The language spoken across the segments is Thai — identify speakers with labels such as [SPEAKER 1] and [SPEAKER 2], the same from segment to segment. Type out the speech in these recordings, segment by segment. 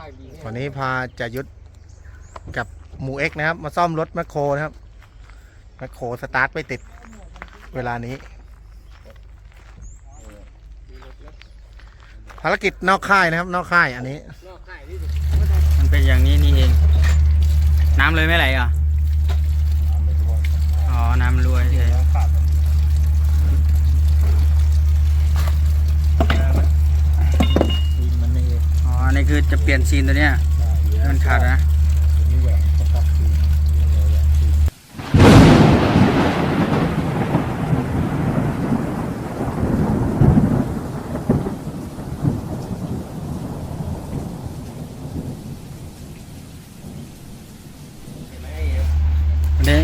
[SPEAKER 1] ค่ายดีแวั
[SPEAKER 2] นนี้พาจะยุทธกับหมูเอ็กนะครับ มาซ่อมรถแมคโครนะครับแมคโครสตาร์ทไม่ติดเวลานี้ ภารกิจนอกค่ายนะครับ นอกค่ายอันนี้
[SPEAKER 1] นอกค่ายนี่สิ
[SPEAKER 3] มันเป็นอย่างนี้นี่เอง น้ำเลยไม่ไหลเหรออ๋อ น้ำมันรั่วใช่ อ๋ออันนี้คือจะเปลี่ยนซีนตัวเนี้ยมันขาดนะวันนี้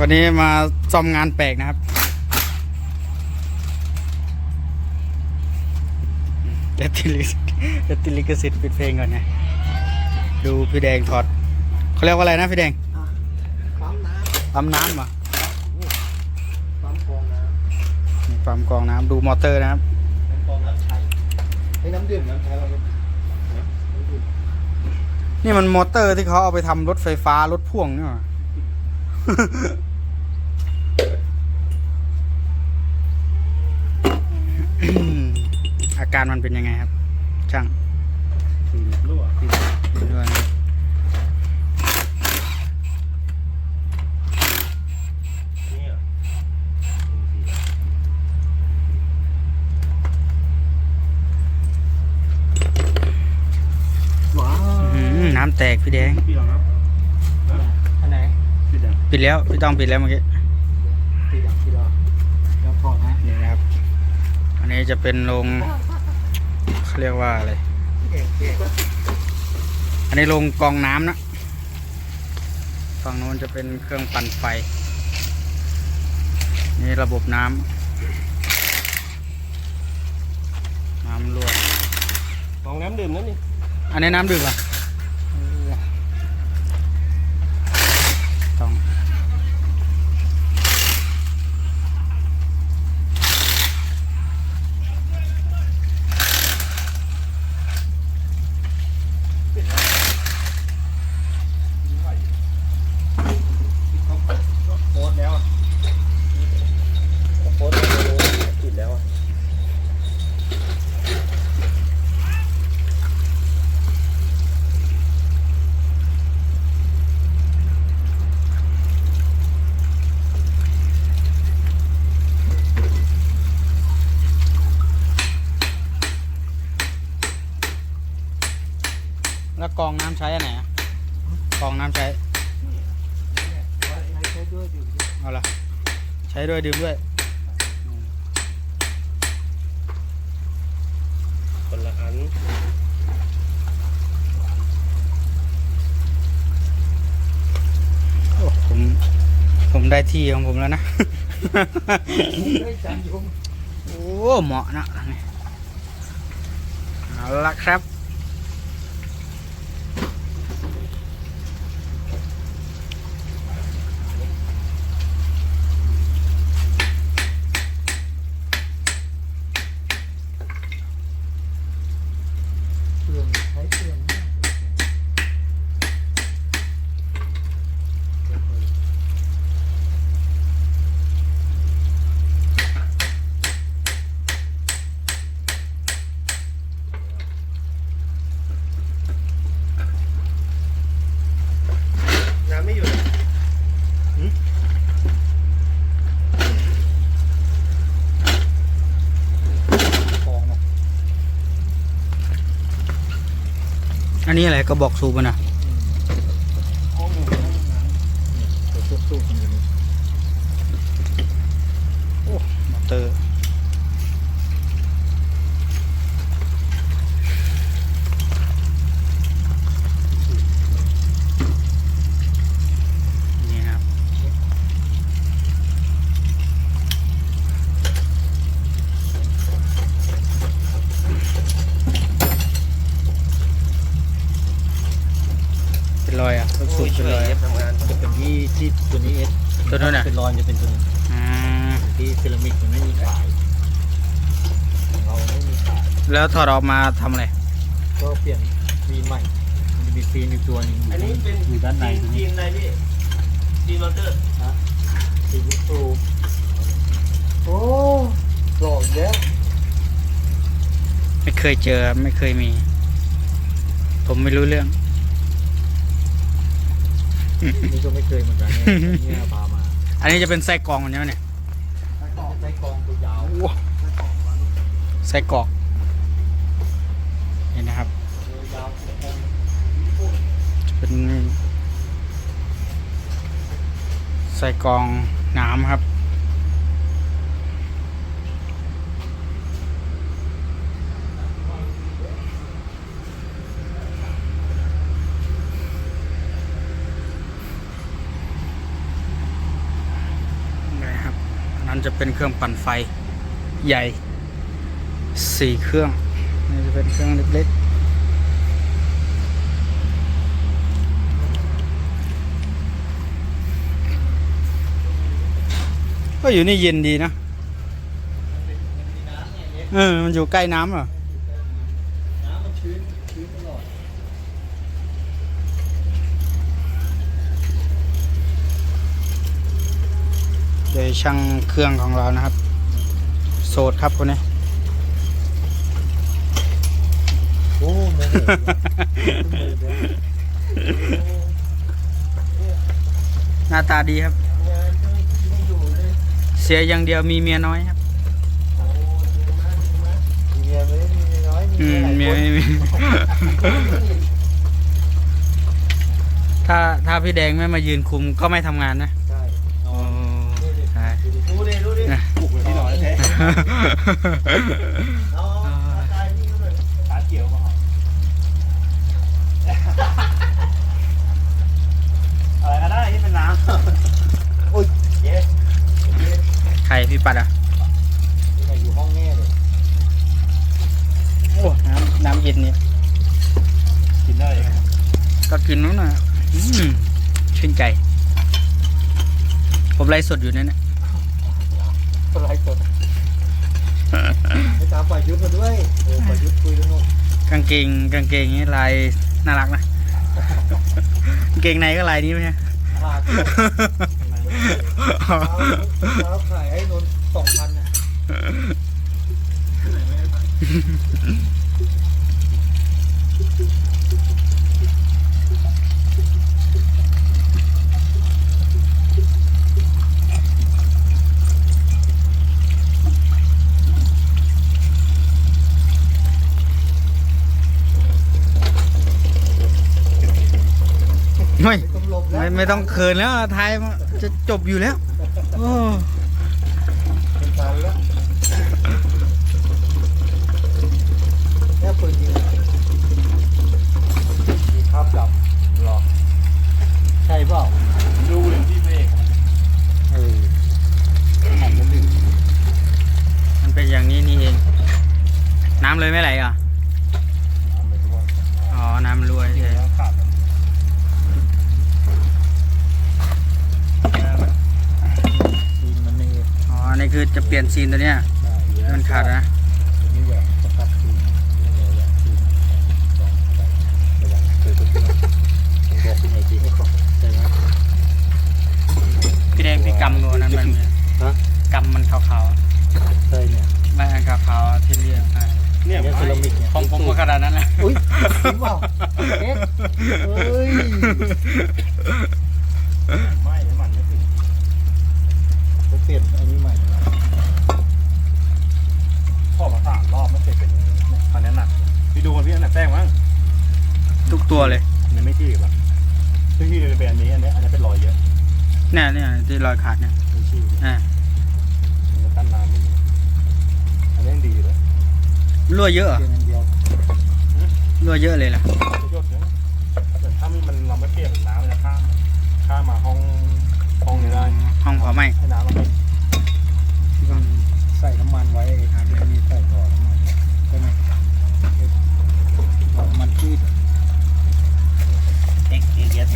[SPEAKER 3] วันนี้มาซ่อมงานแปลกนะครับเดี๋ยวติลิก เดี๋ยวติลิกสิทธิ์ปิดเพลงก่อนนะดูพี่แดงถอดเขาเรียกว่าอะไรนะพี่แดง
[SPEAKER 1] ปั๊มน้
[SPEAKER 3] ปั๊มน้ำเหรอำ
[SPEAKER 1] ปั๊มกรองน้
[SPEAKER 3] นี่ปั๊มกรองน้ำดูมอเตอร์นะครับำ
[SPEAKER 1] กรองน้ำใช้ไอ้น้ำดื่มน้ำใช้เราเนี่ย
[SPEAKER 3] นี่มันมอเตอร์ที่เขาเอาไปทำรถไฟฟ้ารถพ่วงนี่หว่าอาการมันเป็นยังไงครับ ช่าง
[SPEAKER 1] รั่ว
[SPEAKER 3] ด้วยนะอื้อหือน้ำแตกพี่แดง
[SPEAKER 1] พี่ลองนะอันไหนพี่ดัง
[SPEAKER 3] ปิดแล้วพี่ต้องปิดแล้วเมื่อกี้
[SPEAKER 1] พี่ดังพี่ลองแล้วพอนะ
[SPEAKER 3] นี่นะครับ อันนี้จะเป็นโรง เขาเรียกว่าอะไร
[SPEAKER 1] เก่งเก่ง
[SPEAKER 3] อันนี้โรงกรองน้ำนะฝั่งโน้นจะเป็นเครื่องปั่นไฟ นี่ระบบน้ำน้ำรั่ว
[SPEAKER 1] กรองน้ำดื่มนั่นนี่
[SPEAKER 3] อันนี้น้ำดื่มอะต้อง
[SPEAKER 1] โพสแล้วโพสแล้วติดแล้วอะ
[SPEAKER 3] แล้วกรองน้ำใช้อันไหนอะกรองน้ำใช้
[SPEAKER 1] ใช้ด้วยดื่มด้วย
[SPEAKER 3] เอาละใช้ด้วยดื่มด้วย
[SPEAKER 1] คนละอัน
[SPEAKER 3] โอ้ผม ผมได้ที่ของผมแล้วนะ
[SPEAKER 1] ได้จานยุ่ง
[SPEAKER 3] โอ้ เหมาะนะนี่เอาละครับ
[SPEAKER 1] เครื่องใช้เครื่องมากน้ำไม่อยู่เลย กองนะ
[SPEAKER 3] อันนี้อะไรก็บอกสูบมันนะ
[SPEAKER 1] ห้องอยู่ในห้องน้ำเดี๋ยวตุ๊บๆมันอยู่นี่
[SPEAKER 3] มอเตอร์นี่ครับ เป็นรอยอะลูกสูบเป็นรอยอะ
[SPEAKER 1] ทำงานจะเป็นที่ที่ตัวนี้เอส
[SPEAKER 3] ตัวนู้นน่ะ
[SPEAKER 1] เป็นรอยจะเป็นตัวนี้
[SPEAKER 3] อ่า
[SPEAKER 1] ที่เซรามิกมันไม่มีขาย ของเราไม่มีขาย
[SPEAKER 3] แล้วถอดออกมาทำอะไร
[SPEAKER 1] ก็เปลี่ยนวีนใหม่มีซีนอีกตัวหนึง
[SPEAKER 4] อันนี้เป็น
[SPEAKER 1] อยู่ด้านใน
[SPEAKER 4] จี
[SPEAKER 1] ตัว
[SPEAKER 4] จี
[SPEAKER 1] นี้
[SPEAKER 4] นอะไรพี่จีนมอเตอร์
[SPEAKER 1] ซีนลูกตูโอ้หลอกเยอะ
[SPEAKER 3] ไม่เคยเจอไม่เคยมี ผมไม่รู้เรื่อง
[SPEAKER 1] นี่ก็ไม่เคยเหมือนกันเนี่ยเนี่ยพามา
[SPEAKER 3] อันนี้จะเป็นไส้กรองใช่ไหมเนี่ย
[SPEAKER 1] ใช้กองตัวยาว
[SPEAKER 3] ไส้กรอกนี่นะครับ
[SPEAKER 1] ยาว
[SPEAKER 3] จะ เป็นไส้กองน้ำครับนะครับ นั่นจะเป็นเครื่องปั่นไฟใหญ่สี่เครื่อง นี่จะเป็นเครื่องเล็กๆ ก็อยู่นี่เย็นดีนะเออมันอยู่ใกล้น้ำเหรอ
[SPEAKER 1] น้ำมันชื้นชื้นตลอด
[SPEAKER 3] โดยช่างเครื่องของเรานะครับ โสดครับคนนี้
[SPEAKER 1] โอ้โมโห
[SPEAKER 3] หน้าตาดีครับ เสียอย่างเดียวมีเมียน้อยครับ
[SPEAKER 1] เมียไม่ได้มีน้อย
[SPEAKER 3] อืม
[SPEAKER 1] มี
[SPEAKER 3] เมีย
[SPEAKER 1] หลาย
[SPEAKER 3] ไม่
[SPEAKER 1] คน
[SPEAKER 3] มี ถ้าถ้าพี่แดงไม่มายืนคุมก็ไม่ทำงานนะ
[SPEAKER 1] ใช่น
[SPEAKER 3] โอ้
[SPEAKER 1] อน
[SPEAKER 3] ใช่
[SPEAKER 4] ดูดิดูดิ
[SPEAKER 3] นะ
[SPEAKER 1] ปลุกเลยที่นอนแท้
[SPEAKER 4] เอาเอาตายพี่เขาเลย
[SPEAKER 1] ขาเกี่ยวมาหออะไรก็ได้ที่เป็นน้ำโอ้ยเย้
[SPEAKER 3] ใคร พี่ปัดอะ
[SPEAKER 1] นี่ไงอยู่ห้องแน่เลย
[SPEAKER 3] โอ้น้ำน้ำเย็นเนี่ย
[SPEAKER 1] กินได้ยังไง
[SPEAKER 3] ก็กินนู้นน่ะอืมชื่นใจ ผมไลฟ์สดอยู่นั่นนะ
[SPEAKER 1] คนไร้สดให้ตามฝ่ายยุทธมาด้วยโอ้ฝ่ายยุทธคุยเรื่องโน้น
[SPEAKER 3] กางเกงกางเกงนี้ลายน่ารักนะกางเกงในก็ลายนี้ไหมฮะ
[SPEAKER 1] ขาดเช้า เช้าขายให้นนสองพันอะ
[SPEAKER 3] ไม่
[SPEAKER 1] ไม่ ต้องลบแล้ว
[SPEAKER 3] ไม่ไม่ต้องเขินแล้วไทยจะจบอยู่แล้ว
[SPEAKER 1] เป็นกาแล้วแค่ปืนยิงมีภาพจับหรอ ใช่เปล่าดูอย่างที่เมฆ
[SPEAKER 3] เออ
[SPEAKER 1] หันมันดึง
[SPEAKER 3] มันเป็นอย่างนี้นี่เอง น้ำเลยไม่ไหลอะ
[SPEAKER 1] น้ำไปทั่ว
[SPEAKER 3] อ๋อ น้ำมันรั่ว
[SPEAKER 1] เดี๋
[SPEAKER 3] ใช่
[SPEAKER 1] ยวขาดแล้วซีนมันนี่
[SPEAKER 3] อ๋อ นี่ คือจะเปลี่ยนซีนตัวเนี้ย
[SPEAKER 1] ใช่
[SPEAKER 3] มันขาดนะ
[SPEAKER 1] ตัวนี้แหวนจะตัดซีนนี่แหวนซีนสองสามระวังเคยตัวที่มันผมบอกคุณหน่อยสิใช่ไหม
[SPEAKER 3] พี่แดงพี่กำดูนั้นมัน
[SPEAKER 1] ฮะ
[SPEAKER 3] กำมันขาวๆอะ
[SPEAKER 1] ใช่เนี่ย
[SPEAKER 3] ไม่อันขาวๆอะที่เรียกอะ
[SPEAKER 1] เนี่ยเซรามิกเนี่ย
[SPEAKER 3] ของผมก็ขนาดนั้นแหละ
[SPEAKER 1] อุ้ยจริงเปล่าเอ๊ะเฮ้ยไม่เดี๋ยวมันไม่ถึงเขาเปลี่ยนอันนี้ใหม่แล้วพ่อมาสามรอบไม่เคยเป็นอย่างนี้เนี่ยคันนี้หนักพี่ดูกันพี่อันไหนแป้งมั้ง
[SPEAKER 3] ทุกตัวเลย
[SPEAKER 1] มันไม่ที่ป่ะที่ที่เป็นอันนี้อันนี้อันนี้เป็นรอยเยอะ
[SPEAKER 3] เนี่ยเนี่ยที่รอยขาดเนี่ย
[SPEAKER 1] ไม่ที่
[SPEAKER 3] อ่า
[SPEAKER 1] มันตั้นน้ำไม่มีอันนี้ยังดีเลย
[SPEAKER 3] รั่วเยอะเหรอ
[SPEAKER 1] เพียงอันเดียว
[SPEAKER 3] รั่วเยอะเลยล่ะ
[SPEAKER 1] ประโยชน์เยอะแต่ถ้ามันเราไม่เปลี่ยนน้ำมันจะข้ามข้ามมาห้องห้องนี้ได้
[SPEAKER 3] ห้องเผาไหม้
[SPEAKER 1] ให้น้ำมันไม่ที่มันใส่น้ำมันไว้อาจจะมีใส่บ่อน้ำมันใช่ไหมบ่อน้ำมันพืช
[SPEAKER 4] เอ็กเอ็กเอส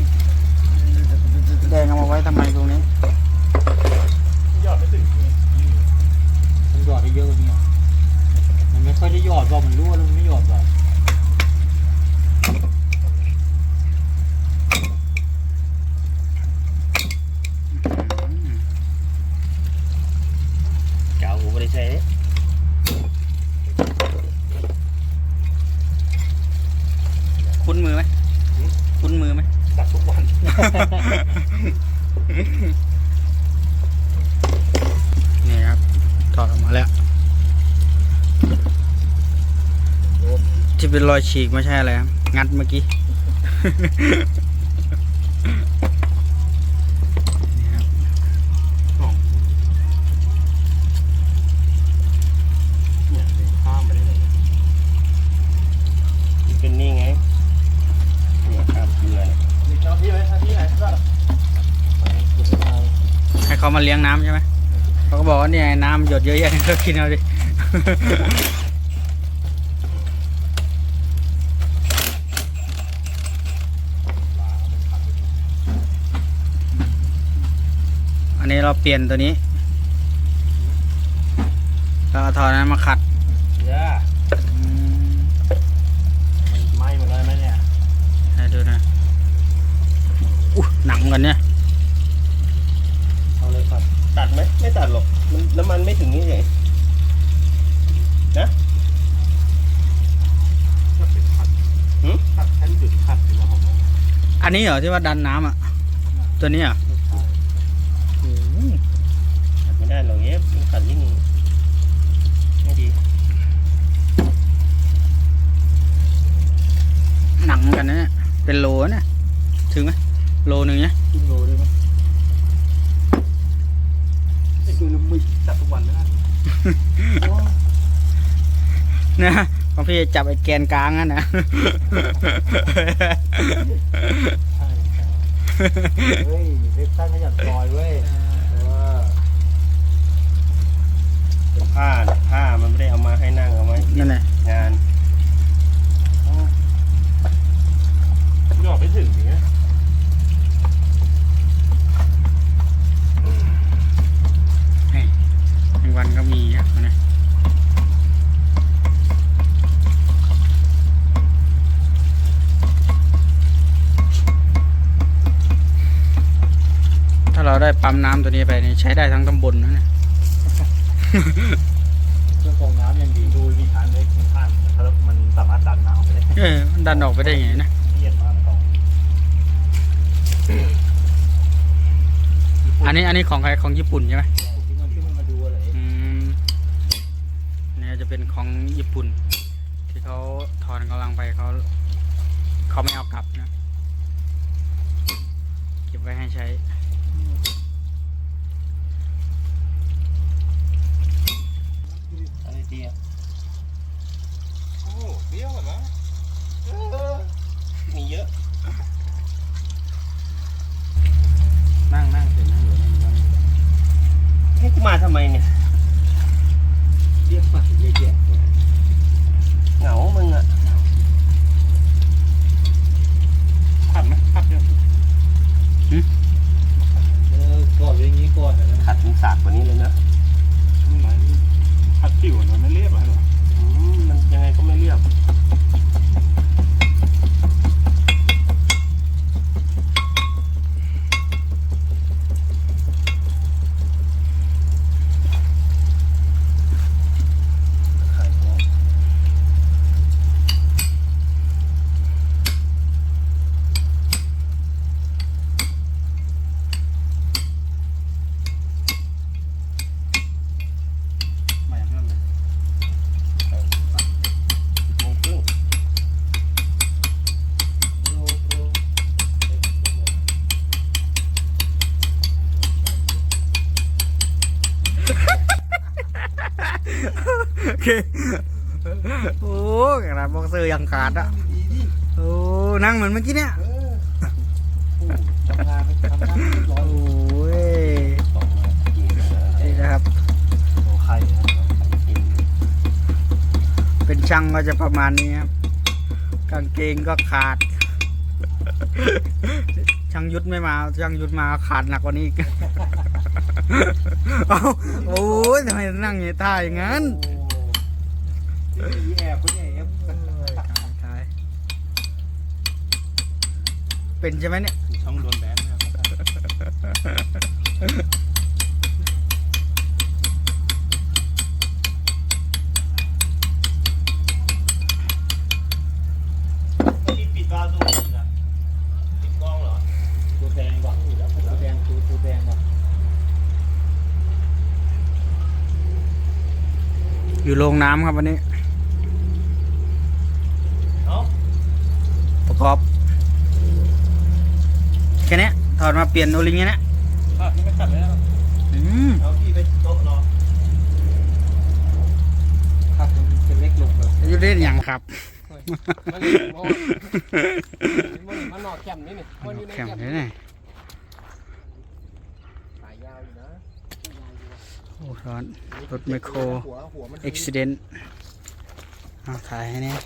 [SPEAKER 3] แดงเอามา ไว้ทำไมตรงนี้
[SPEAKER 1] หยอดไม่ถึงมันหยอดได้เยอะกว่านี้อะมันไม่ค่อยได้หยอดว่ามันรั่วแล้วมันไม่หยอดว่า
[SPEAKER 3] คุ้นมือไหมคุ้นมือไหม
[SPEAKER 5] ตัดทุกวัน
[SPEAKER 3] นี่ครับ ถอดออกมาแล้ว ที่ เป็นรอยฉีกไม่ใช่อะไรครับ งัดเมื่อกี้นี่ครับ
[SPEAKER 5] เนี่ยข้ามไปได้เลย
[SPEAKER 6] เป็นนี่ไงเนี่ยครับเกลือเนี่ย
[SPEAKER 5] มีเจ้าที่ไหมเจ้าที่ไหนก็
[SPEAKER 3] ให้เขามาเลี้ยงน้ำใช่ไหมเขาก็บอกว่าเนี่ยน้ำหยดเยอะแยะก็กินเอาดิ นนี้เราเปลี่ยนตัวนี้เราเอาทอนั้นมาขัด
[SPEAKER 5] เยอะ
[SPEAKER 3] อืม
[SPEAKER 5] มันไหม้หมดเลยไหมเนี่ย
[SPEAKER 3] ให้ดูนะอู้หนังกันเนี่ย
[SPEAKER 5] เอาเลยครับ
[SPEAKER 6] ตัดไหมไม่ตัดหรอกมันน้ำมันไม่ถึงนี่เองนะ
[SPEAKER 5] ก็เป็นขัด
[SPEAKER 6] หืม
[SPEAKER 5] ขัดแท่นจุดขัดดีกว่าผมว่า
[SPEAKER 3] อันนี้เหรอที่ว่าดันน้ำอะ ตัวนี้เหรอ
[SPEAKER 6] ตัดไม่ได้หรอกเย็บมันขัดยิ่งไม่ดี
[SPEAKER 3] หนังกันนะเนี่ยเป็นโลนะเนี่ยถึงไหมโลหนึ่งเนี่ย
[SPEAKER 5] ครึ่งโลได้ไหมไอ้ดูแล้วมึกจัดทุกวันนะ
[SPEAKER 3] นะของ พี่จะจับไอ้แกนกลางนั่นนะ
[SPEAKER 5] ใช่ใช่เฮ้ยเล็กสั้นขยันซอยเว้ยเออ
[SPEAKER 6] เป็นผ้าเนี่ยผ้ามันไม่ได้เอามาให้นั่งเอามาให้
[SPEAKER 3] นั่นแหละ
[SPEAKER 6] งาน
[SPEAKER 5] หยอดไม่ถึงอ
[SPEAKER 3] ปั๊มน้ำตัวนี้ไปนี่ใช้ได้ทั้งตำบลนะเนี่ย
[SPEAKER 5] เครื่องกรองน้ำยังดีดูมีทางเล็กมันผ่านแล้วมันสามารถดันน้ำไปได้
[SPEAKER 3] เออมันดันออกไปได้ไงนะ
[SPEAKER 5] เยียดมากต่อ
[SPEAKER 3] อันนี้อันนี้ของใครของญี่ปุ่นใช่ไหม
[SPEAKER 5] ที่มันที่มันมาดูอะไร
[SPEAKER 3] อืมเนี่ยจะเป็นของญี่ปุ่น ที่เขาถอนกำลังไปเขาเขาไม่เอากลับนะ เก็บไว้ให้ใช้
[SPEAKER 6] อะไรดีอะ
[SPEAKER 5] โอ้เบี้ยวเหรอ
[SPEAKER 6] มีเยอะ
[SPEAKER 3] นั่งนั่งเสร็จนั่งอยู่นั่งนั่ง
[SPEAKER 6] ให้กูมาทำไมเนี่ย
[SPEAKER 5] เรียกมาเยอะแยะ
[SPEAKER 6] เหงามึงอะ
[SPEAKER 5] ขัดไหมขัดเนี่ยเออก่อนอย่างนี้ก่อนนะ
[SPEAKER 6] ขัดเป็นสากกว่านี้เลยนะ
[SPEAKER 5] ไม่ไหมขัดผิวมันไม่เรียบหรอ
[SPEAKER 6] อืมมันยังไงก็ไม่เรียบ ไข่เนี่ย
[SPEAKER 3] มาอย่างนั้นเลย
[SPEAKER 6] โมงครึ่ง
[SPEAKER 3] โอเค โอ้ขนาดบ็อก เซอร์ยังขาดอะโอ้นั่งเหมือนเมื่อกี้เนี่ย
[SPEAKER 5] ทำงานทำงานร้อน
[SPEAKER 3] โอ้ย
[SPEAKER 6] สองมากินนะ
[SPEAKER 3] นี่นะครับ
[SPEAKER 5] โอ้ใครนะ
[SPEAKER 6] กิน
[SPEAKER 3] เป็นช่างก็จะประมาณนี้ครับกางเกงก็ขาด ช่างยุทธไม่มา ช่างยุทธมาขาดหนักกว่านี้อีกเอาโอ้ยทำไมนั่งอย่างท่าอย่างนั้น
[SPEAKER 5] ที่แอบก็เนี่ย
[SPEAKER 3] เป็นใช่ไหมเนี่ย
[SPEAKER 5] ช่องโดนแบนนะพี่
[SPEAKER 6] ปิดวาล์นะปิดกล้องเห
[SPEAKER 5] รอตัวแดงว่า
[SPEAKER 3] อยู่โรงน้ำครับวันนี้ประกอบ ค่เนี้ยถอดมาเปลี่ยนโอลิงแค่เนี้ย
[SPEAKER 4] ภาพนี้ไม่ตัดเลยนะ
[SPEAKER 3] อืม
[SPEAKER 4] เอาพี่ไปโต๊ะรอภาพเป็นเล็กลงเลย
[SPEAKER 3] อายุเล่นอย่างครับ
[SPEAKER 4] มันนี่โอ้ยมันนี่มันนอกแคมป์นี่นี่มันอยู่ใน
[SPEAKER 3] แข็ง
[SPEAKER 4] แคมป์
[SPEAKER 3] เลยเนี่ย
[SPEAKER 4] สายยาวอยู่นะ
[SPEAKER 3] โอ้ร้อนรถไมคโคร
[SPEAKER 1] หัวหัวมัน
[SPEAKER 3] อุบิเหตุเอาถ่ายให้เนี่ย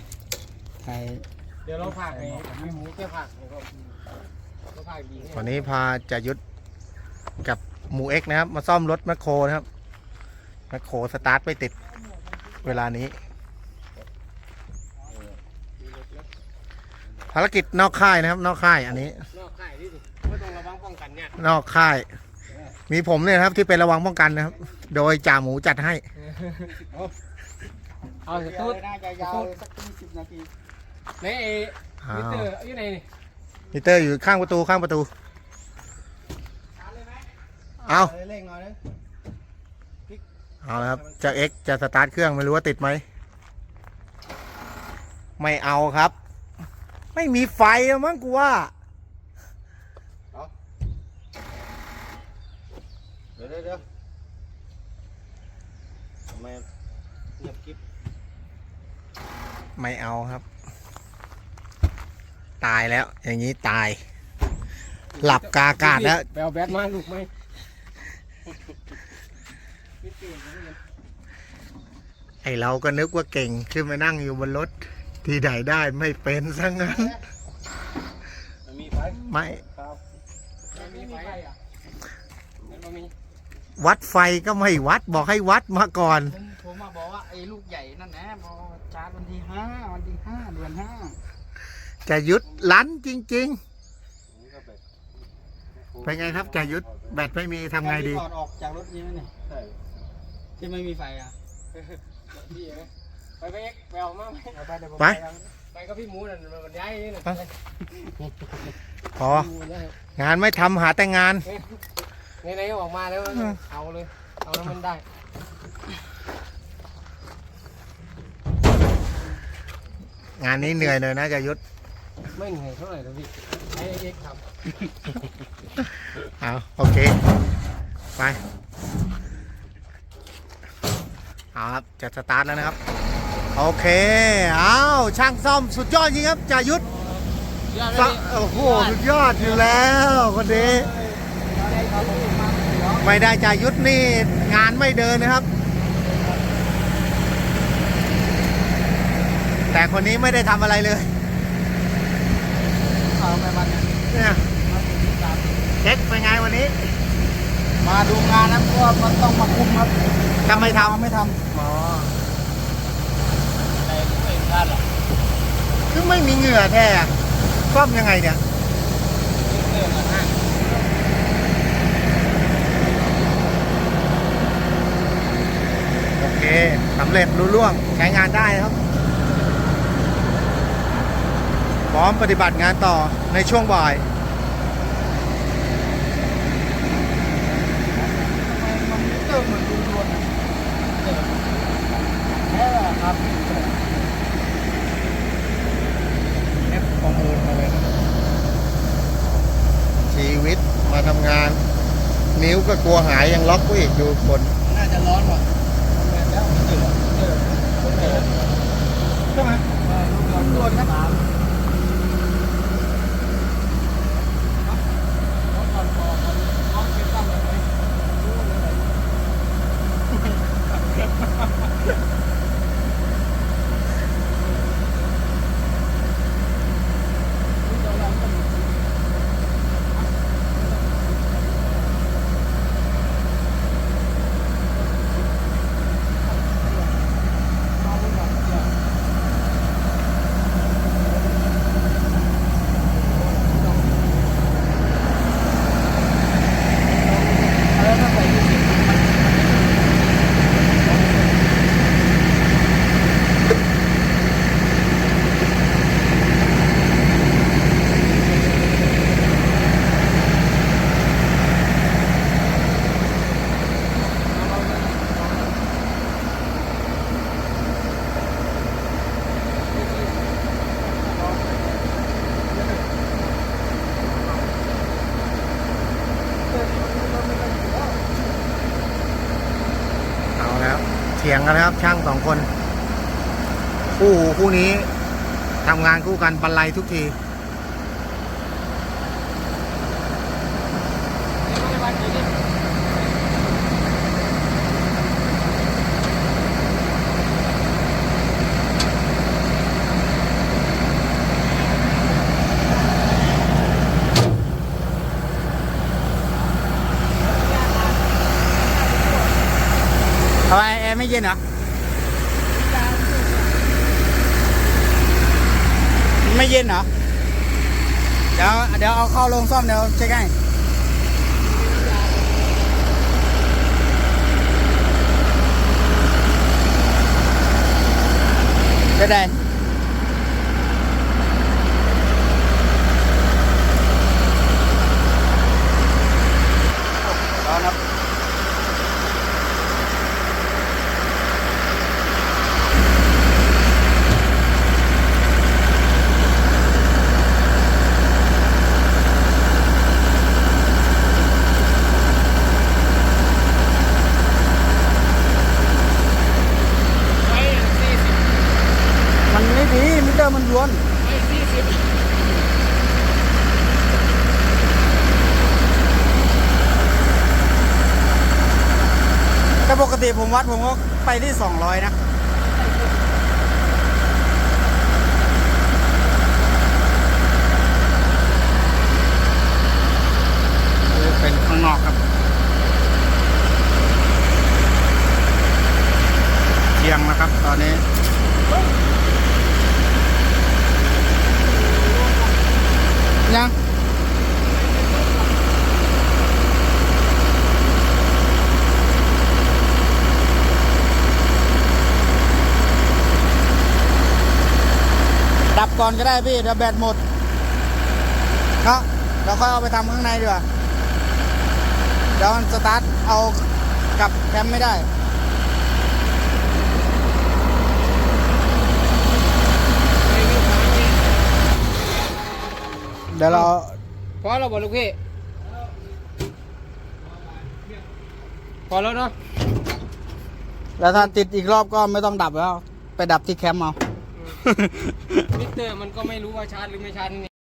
[SPEAKER 3] ถ่าย
[SPEAKER 4] เดี๋ยวเราพากไปมีหมูแค่พากแล้ วก็เราพากดีให้
[SPEAKER 2] วันนี้พาจะยุทธกับหมูเอ็กซ์นะครับ มาซ่อมรถแมคโครนะครับแมคโครสตาร์ทไม่ติดเวลานี้ ภารกิจนอกค่ายนะครับ นอกค่ายอันนี้
[SPEAKER 4] นอกค่ายที่สุดไม่ต้องระวังป้องกันเนี่ย
[SPEAKER 2] นอกค่าย มีผมเนี่ยนะครับที่เป็นระวังป้องกันนะครับ โดยจ่าหมูจัดให้
[SPEAKER 4] เอาสตูด
[SPEAKER 3] น่าจะยาวสักยี่สิบนาที
[SPEAKER 4] ในไอ้
[SPEAKER 2] อ้า
[SPEAKER 4] มิ
[SPEAKER 2] ว
[SPEAKER 4] เตอร์อยู่ไหนนี่
[SPEAKER 2] มิเตอร์อยู่ข้างประตูข้างประตู เอา
[SPEAKER 3] เร่งหน่อยนึง
[SPEAKER 2] เอาละครับ จะเอ็กจะสตาร์ทเครื่องไม่รู้ว่าติดไหม ไม่เอาครับ ไม่มีไฟแล้วมั้งกูว่า
[SPEAKER 4] เดี๋ยวเดี๋ยวเดี๋ยวทำไมเงียบกิ๊บ
[SPEAKER 2] ไม่เอาครับ ตายแล้ว อย่างนี้ตาย หลับกาอากาศแล้ว
[SPEAKER 4] แบลแบทมาลูกไหม
[SPEAKER 2] ไอเราก็นึกว่าเก่ง ขึ้นมานั่งอยู่บนรถ ที่ไหนได้ไม่เป็นซะงั้น
[SPEAKER 4] มันมีไฟ
[SPEAKER 2] ไม่
[SPEAKER 4] ครับมันมีไฟอะมันมี
[SPEAKER 2] วัดไฟก็ไม่วัดบอกให้วัดมาก่อน
[SPEAKER 3] ผมผมมาบอกว่าไอ้ลูกใหญ่นั่นนะพอชาร์จวันที่ห้าวันที่ห้าเดือนห้า
[SPEAKER 2] จะยุดลั้นจริง ๆ เป็นไงครับจะยุดแบตไม่มีทำไงดี
[SPEAKER 3] ถอดออกจากรถนี้ไหมเนี่ย
[SPEAKER 4] ใช่
[SPEAKER 3] ที่ไม่มีไฟอะ
[SPEAKER 4] พี่ไหมไปไปเอ็กแบลมาไหม
[SPEAKER 3] ไปเดี๋ยวผม
[SPEAKER 2] ไป
[SPEAKER 4] ไปกับพี่หมูนั่นมันย้ายนี่น่ะ
[SPEAKER 2] พอ
[SPEAKER 4] หมูย้าย
[SPEAKER 2] งานไม่ทำหาแต่งาน
[SPEAKER 4] ไหนๆก็ออกมาแล้วเอาเลย เอาแล้วมันได้
[SPEAKER 2] งานนี้เหนื่อยเลยนะจะยุด
[SPEAKER 4] ไม่เหนื่อยเท่าไหร่หรอกพี่ไอ้เอ็กท
[SPEAKER 2] เอาโอเค ไป เอาครับ จะสตาร์ทแล้วนะครับ โอเค เอาช่างซ่อมสุดยอดจริงครับจะยุดำซะโอ้โห สุดยอดอยู่แล้วคนนี้ไม่ได้จ่ายุทธนี่งานไม่เดินนะครับ แต่คนนี้ไม่ได้ทำอะไรเลย
[SPEAKER 3] เอาไปวันนี้
[SPEAKER 2] เนี่ยเช็คเป็นไงวันนี้
[SPEAKER 3] มาดูงานนะเพราะว่ามันต้องมาคุมครับ
[SPEAKER 2] ทำไม่ท
[SPEAKER 3] ไม่ทำ
[SPEAKER 2] อ๋อ
[SPEAKER 4] แต่ไม่เห็นด้านหรอก
[SPEAKER 2] คือไม่มีเหงื่อแท้อะซ่อมยังไงเนี่ย
[SPEAKER 4] เรื่องละห้า
[SPEAKER 2] โอเคสำเร็จรุ่ล่วงใช้งานได้ครับ พร้อมปฏิบัติงานต่อในช่วงบ่าย
[SPEAKER 3] มันเติมเหมือนดูดวนแค่ครับ
[SPEAKER 2] เอฟข้อมูลมาเลยชีวิตมาทำงาน นิ้วก็กลัวหายยังล็อกไว้อีกดูคน
[SPEAKER 3] น่าจะร้อนว่ะ
[SPEAKER 4] แล้วไม่ถึงเออ
[SPEAKER 3] ใช่ไหมดูดวนค
[SPEAKER 2] Yeah. กันนะครับ ช่างสองคน คู่หูคู่นี้ทำงานคู่กันบรรลัยทุกที
[SPEAKER 3] ไมแอร์ไม่เย็นเหรอ ไม่เย็นเหรอ เดี๋ยวเดี๋ยวเอาเข้าลงซ่อมเดี๋ยวเช็คให้จะได้ ร้อนครับ มันไม่ดีมิเตอร์มันล้วนแติผมวัดผมก็ไปที่ 200 นะเป็นข้างนอกครับเที่ยงนะครับตอนนี้ยัง ก่อนก็ได้พี่เดี๋ยวแบตหมดเนาะเราค่อยเอาไปทำข้างในดีกว่าเดี๋ยวมันสตาร์ทเอากลับแคมป์ไม่ได้เดี๋ยวเรา
[SPEAKER 1] พอเราบอกลูกพี่พอแล้วเนาะ
[SPEAKER 3] แล้วถ้าติดอีกรอบก็ไม่ต้องดับแล้ว ไปดับที่แคมป์เอา
[SPEAKER 1] มิ เตอร์มันก็ไม่รู้ว่าชาร์จหรือไม่ชาร์จ